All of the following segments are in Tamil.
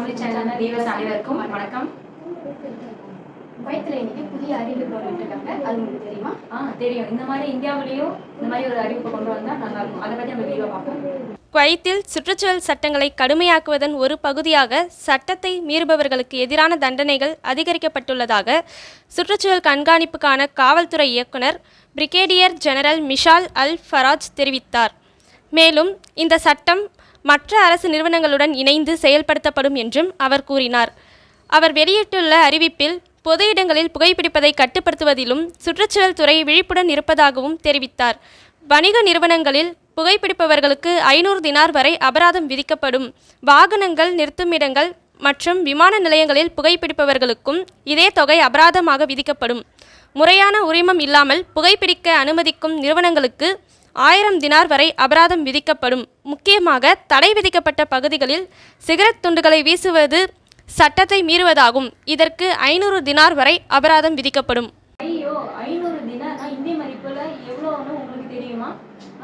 ஃபேமிலி சேனலான வியூவர்ஸ் அனைவருக்கும் வணக்கம். குவைத்தில் இன்னைக்கு புதிய அறிவிப்பு வந்துருக்காங்க அது உங்களுக்கு தெரியுமா? ஆ தெரியும். இந்த மாதிரி இந்தியாவிலையும் இந்த மாதிரி ஒரு அறிவிப்பு கொண்டு வந்தால் நல்லா இருக்கும். அதை பற்றி நம்ம வீடியோ பார்ப்போம். குவைத்தில் சுற்றுச்சூழல் சட்டங்களை கடுமையாக்குவதன் ஒரு பகுதியாக சட்டத்தை மீறுபவர்களுக்கு எதிரான தண்டனைகள் அதிகரிக்கப்பட்டுள்ளதாக சுற்றுச்சூழல் கண்காணிப்புக்கான காவல்துறை இயக்குனர் brigadier general Mishal Al Faraj தெரிவித்தார். மேலும் இந்த சட்டம் மற்ற அரசு நிறுவனங்களுடன் இணைந்து செயல்படுத்தப்படும் என்றும் அவர் கூறினார். அவர் வெளியிட்டுள்ள அறிவிப்பில் பொது இடங்களில் புகைப்பிடிப்பதை கட்டுப்படுத்துவதிலும் சுற்றுச்சூழல் துறை விழிப்புடன் இருப்பதாகவும் தெரிவித்தார். வணிக நிறுவனங்களில் புகைப்பிடிப்பவர்களுக்கு ஐநூறு தினார் வரை அபராதம் விதிக்கப்படும். வாகனங்கள் நிறுத்துமிடங்கள் மற்றும் விமான நிலையங்களில் புகைப்பிடிப்பவர்களுக்கும் இதே தொகை அபராதமாக விதிக்கப்படும். முறையான உரிமம் இல்லாமல் புகைப்பிடிக்க அனுமதிக்கும் நிறுவனங்களுக்கு ஆயிரம் தினார் வரை அபராதம் விதிக்கப்படும். முக்கியமாக தடை விதிக்கப்பட்ட பகுதிகளில் சிகரெட் துண்டுகளை வீசுவது சட்டத்தை மீறுவதாகும். இதற்கு ஐநூறு தினார் வரை அபராதம் விதிக்கப்படும். ஐயோ ஐநூறு தினார். இந்திய மதிப்பில் எவ்வளோன்னு உங்களுக்கு தெரியுமா?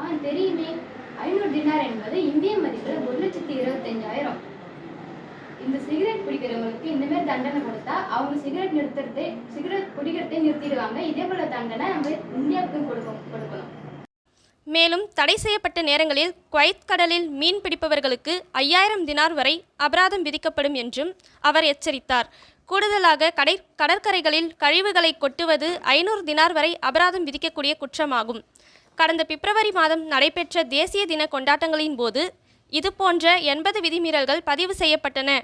ஆ தெரியுமே. ஐநூறு தினார் என்பது இந்திய மதிப்பில் ஒரு லட்சத்தி இருபத்தஞ்சாயிரம். இந்த சிகரெட் பிடிக்கிறவங்களுக்கு இந்த மாதிரி தண்டனை கொடுத்தா அவங்க சிகரெட் நிறுத்துறதே சிகரெட் குடிக்கிறதே நிறுத்திடுவாங்க. இதே போல தண்டனை நம்ம இந்தியாவுக்கும் கொடுக்கும் கொடுக்கணும். மேலும் தடை செய்யப்பட்ட நேரங்களில் குவைத் கடலில் மீன் பிடிப்பவர்களுக்கு ஐயாயிரம் தினார் வரை அபராதம் விதிக்கப்படும் என்றும் அவர் எச்சரித்தார். கூடுதலாக கடை கடற்கரைகளில் கழிவுகளை கொட்டுவது ஐநூறு தினார் வரை அபராதம் விதிக்கக்கூடிய குற்றமாகும். கடந்த பிப்ரவரி மாதம் நடைபெற்ற தேசிய தின கொண்டாட்டங்களின் போது இதுபோன்ற எண்பது விதிமீறல்கள் பதிவு செய்யப்பட்டன.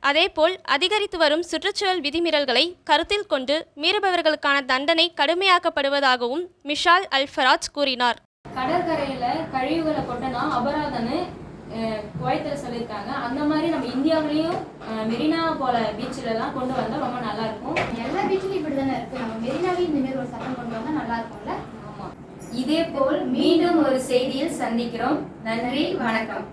அதேபோல் அதிகரித்து வரும் சுற்றுச்சூழல் விதிமீறல்களை கருத்தில் கொண்டு மீறுபவர்களுக்கான தண்டனை கடுமையாக்கப்படுவதாகவும் மிஷால் அல்ஃபராஜ் கூறினார். கடற்கரையில் கழிவுகளை கொட்டினா அபராதம்னு குவைத்தில் சொல்லியிருக்காங்க. அந்த மாதிரி நம்ம இந்தியாவிலேயும் மெரினா போல பீச்சிலலாம் கொண்டு வந்தால் ரொம்ப நல்லா இருக்கும் எல்லா பீச்சும் இப்படி தானே இருக்கு. நம்ம மெரினாவே இந்த மாதிரி ஒரு சட்டம் கொண்டு வந்தா நல்லா இருக்கும்ல ஆமாம் இதே போல் மீண்டும் ஒரு செய்தியில் சந்திக்கிறோம். நன்றி வணக்கம்.